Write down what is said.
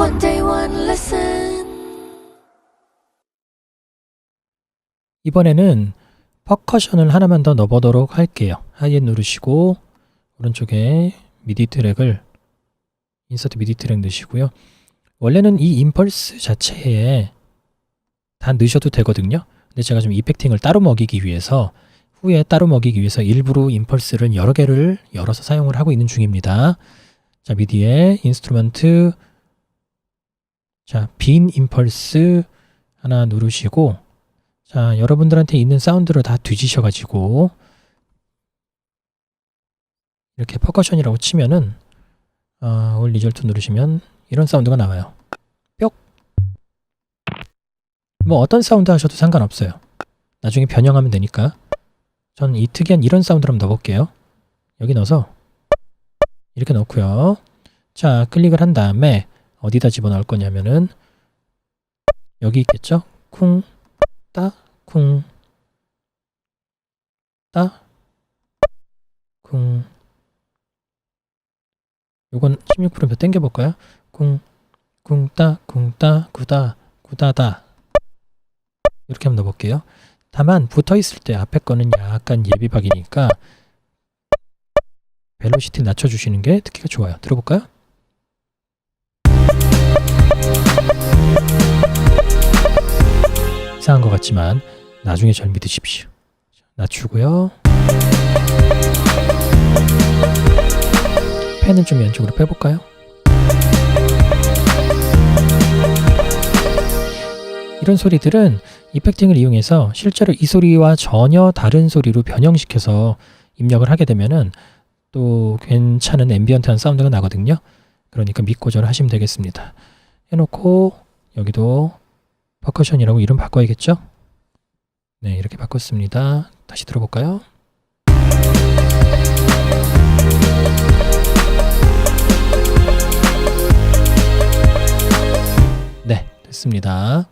One day, one lesson. 이번에는 퍼커션을 하나만 더 넣어보도록 할게요. 하이엔 누르시고 오른쪽에 미디 트랙을 인서트 미디 트랙 넣으시고요. 원래는 이 임펄스 자체에 다 넣으셔도 되거든요. 근데 제가 좀 이펙팅을 따로 먹이기 위해서 후에 따로 먹이기 위해서 일부러 임펄스를 여러 개를 열어서 사용을 하고 있는 중입니다. 자, 미디에 인스트루먼트 자, 빈 임펄스 하나 누르시고 자, 여러분들한테 있는 사운드를 다 뒤지셔 가지고 이렇게 퍼커션이라고 치면은 어, 올 리절트 누르시면 이런 사운드가 나와요. 뿅. 뭐 어떤 사운드 하셔도 상관없어요. 나중에 변형하면 되니까. 전 이 특이한 이런 사운드를 한번 넣어볼게요. 여기 넣어서 이렇게 넣고요. 자, 클릭을 한 다음에 어디다 집어넣을 거냐면은 여기 있겠죠? 쿵, 따, 쿵, 따, 쿵. 요건 16%몇 당겨볼까요? 쿵, 쿵, 따, 쿵, 따, 구다, 구다다. 이렇게 한번 넣어볼게요. 다만 붙어 있을 때 앞에 거는 약간 예비박이니까 벨로시티 낮춰주시는 게 듣기가 좋아요. 들어볼까요? 이상한 것 같지만 나중에 절 믿으십시오. 자, 낮추고요. 펜을 좀 왼쪽으로 빼볼까요? 이런 소리들은 이펙팅을 이용해서 실제로 이 소리와 전혀 다른 소리로 변형시켜서 입력을 하게 되면은 또 괜찮은 앰비언트한 사운드가 나거든요. 그러니까 믿고 절 하시면 되겠습니다. 해놓고 여기도 퍼커션이라고 이름 바꿔야겠죠? 네, 이렇게 바꿨습니다. 다시 들어볼까요? 네, 됐습니다.